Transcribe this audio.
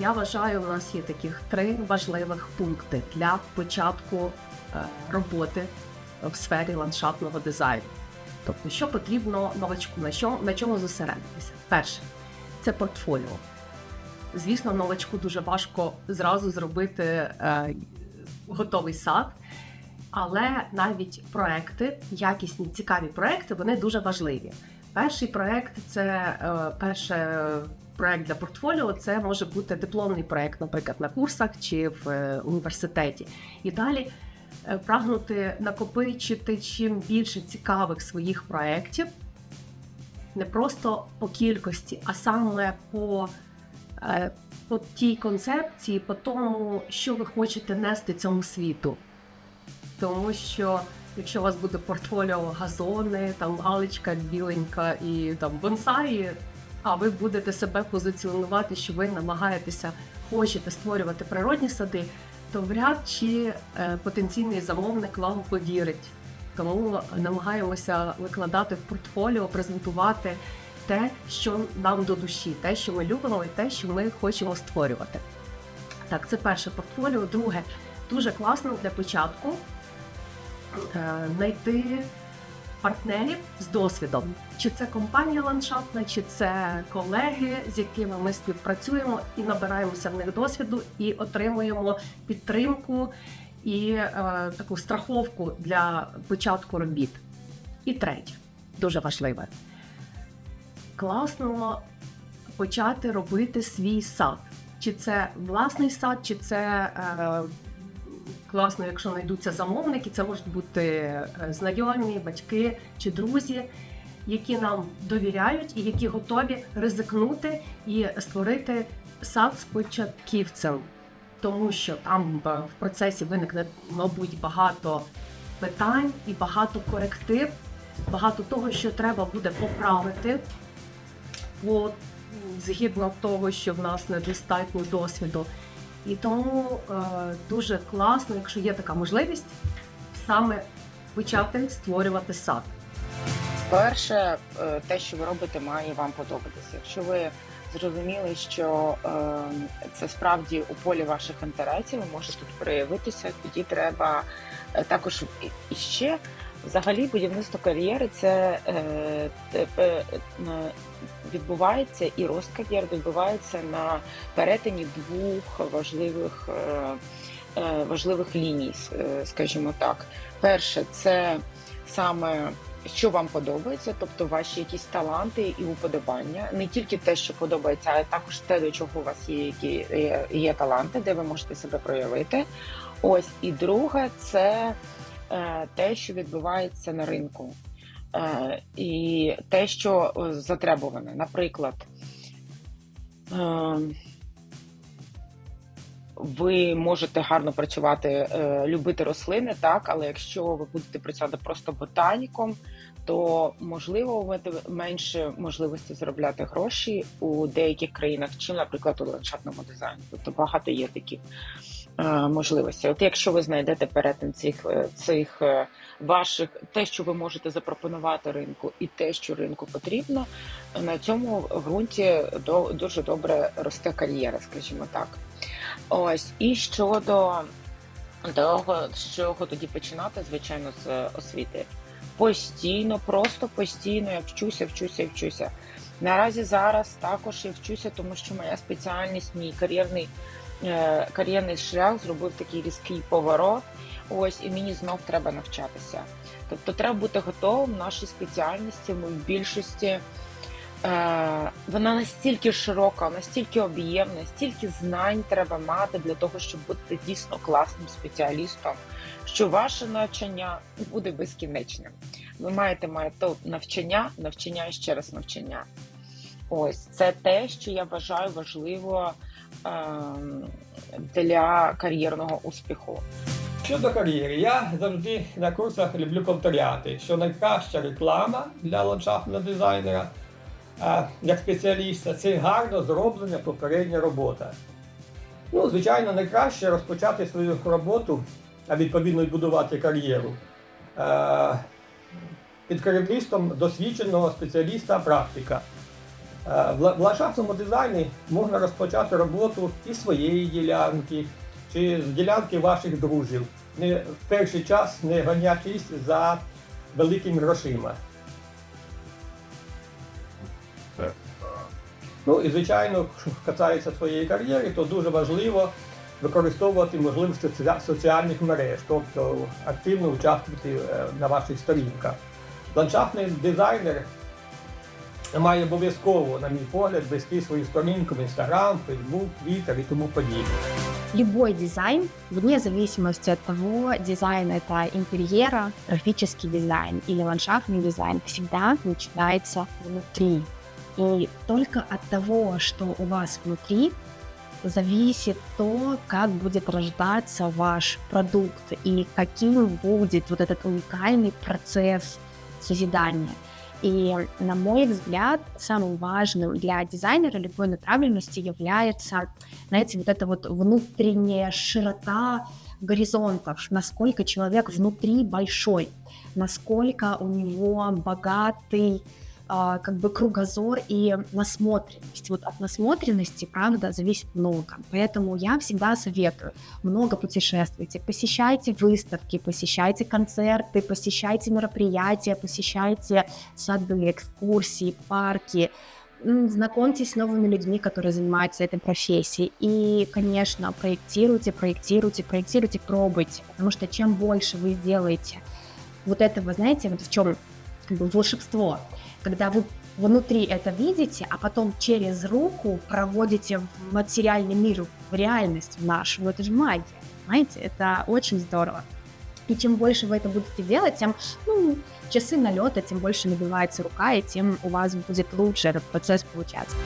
Я вважаю, у нас є таких три важливих пункти для початку е, роботи в сфері ландшафтного дизайну. Тобто, що потрібно новачку, на чому, на чому зосередитися? Перше, це портфоліо. Звісно, новачку дуже важко зразу зробити е, готовий сад, але навіть проекти, якісні, цікаві проекти, вони дуже важливі. Перший проект це е, перше проект для портфоліо. Це може бути дипломний проект, наприклад, на курсах чи в е, університеті. І далі е, прагнути накопичити чим більше цікавих своїх проєктів, не просто по кількості, а саме по, по тій концепції, по тому, що ви хочете нести цьому світу. Тому що якщо у вас буде портфоліо газони, там галочка біленька і там бонсаї, а ви будете себе позиціонувати, що ви намагаєтеся, хочете створювати природні сади, то вряд чи е, потенційний замовник вам повірить. Тому намагаємося викладати в портфоліо, презентувати те, що нам до душі, те, що ми любимо, і те, що ми хочемо створювати. Так, це перше портфоліо. Друге, дуже класно для початку знайти партнерів з досвідом. Чи це компанія ландшафтна, чи це колеги, з якими ми співпрацюємо і набираємося в них досвіду і отримуємо підтримку і е, таку страховку для початку робіт. І третє, дуже важливе. Класно почати робити свій сад. Чи це власний сад, чи це е, класно, якщо знайдуться замовники, це можуть бути е, знайомі, батьки чи друзі, які нам довіряють і які готові ризикнути і створити сад з початківцем. Тому що там е, в процесі виникне, мабуть, багато питань і багато коректив, багато того, що треба буде поправити. Бо згідно того, що в нас недостатньо досвіду. І тому е, дуже класно, якщо є така можливість, саме почати створювати сад. Перше, е, те, що ви робите, має вам подобатися. Якщо ви зрозуміли, що е, це справді у полі ваших інтересів, ви можете тут проявитися, тоді треба е, також і- і ще. Взагалі, будівництво кар'єри це е, е, відбувається і рост кар'єр відбувається на перетині двох важливих, е, е, важливих ліній, е, скажімо так. Перше, це саме що вам подобається, тобто ваші якісь таланти і уподобання, не тільки те, що подобається, а також те, до чого у вас є, які є, є таланти, де ви можете себе проявити. Ось і друге, це те, що відбувається на ринку, е, і те, що е, затребуване. Наприклад, е, ви можете гарно працювати, е, любити рослини, так, але якщо ви будете працювати просто ботаніком, то можливо у менше можливості заробляти гроші у деяких країнах, чим, наприклад, у ландшафтному дизайні. Тобто багато є таких е, можливостей. От якщо ви знайдете перетин цих, е, цих е, ваших, те, що ви можете запропонувати ринку, і те, що ринку потрібно, на цьому ґрунті дуже добре росте кар'єра, скажімо так. Ось і щодо того, з чого тоді починати, звичайно, з освіти. Постійно, просто постійно я вчуся, вчуся, вчуся. Наразі зараз також я вчуся, тому що моя спеціальність, мій кар'єрний кар'єрний шлях зробив такий різкий поворот. Ось і мені знов треба навчатися. Тобто, треба бути готовим в нашій спеціальності. Ми в більшості Е, вона настільки широка, настільки об'ємна, стільки знань треба мати для того, щоб бути дійсно класним спеціалістом, що ваше навчання буде безкінечним. Ви маєте мати навчання, навчання і ще раз навчання. Ось це те, що я вважаю важливо е, для кар'єрного успіху. Щодо кар'єри, я завжди на курсах люблю повторяти, що найкраща реклама для ландшафтного дизайнера як спеціаліста це гарно зроблена попередня робота. Ну, звичайно, найкраще розпочати свою роботу, а відповідно й будувати кар'єру. е, під керівництвом досвідченого спеціаліста практика. Е, В ландшафтному дизайні можна розпочати роботу із своєї ділянки чи з ділянки ваших друзів. Не в перший час не ганячись за великими грошима. Ну і звичайно, що касається своєї кар'єри, то дуже важливо використовувати можливості соціальних мереж, тобто активно участвувати е, на ваших сторінках. Ландшафтний дизайнер має обов'язково, на мій погляд, вести свою сторінку в Instagram, Facebook, Twitter і тому подібне. Любой дизайн, вне зависимости от того, дизайн это интерьера, графический дизайн или ландшафтный дизайн, всегда начинается внутри. И только от того, что у вас внутри, зависит то, как будет рождаться ваш продукт и каким будет вот этот уникальный процесс созидания. И, на мой взгляд, самым важным для дизайнера любой направленности является, знаете, вот эта вот внутренняя широта горизонтов, насколько человек внутри большой, насколько у него богатый а, как бы кругозор и насмотренность. Вот от насмотренности, правда, зависит много. Поэтому я всегда советую много путешествуйте, посещайте выставки, посещайте концерты, посещайте мероприятия, посещайте сады, экскурсии, парки, знакомьтесь с новыми людьми, которые занимаются этой профессией. И, конечно, проектируйте, проектируйте, проектируйте, пробуйте. Потому что чем больше вы сделаете вот этого, знаете, вот в чем как бы волшебство, когда вы внутри это видите, а потом через руку проводите в материальный мир, в реальность в нашу. Ну, это же магия, понимаете? Это очень здорово. И чем больше вы это будете делать, тем ну, часы налета, тем больше набивается рука, и тем у вас будет лучше этот процесс получаться.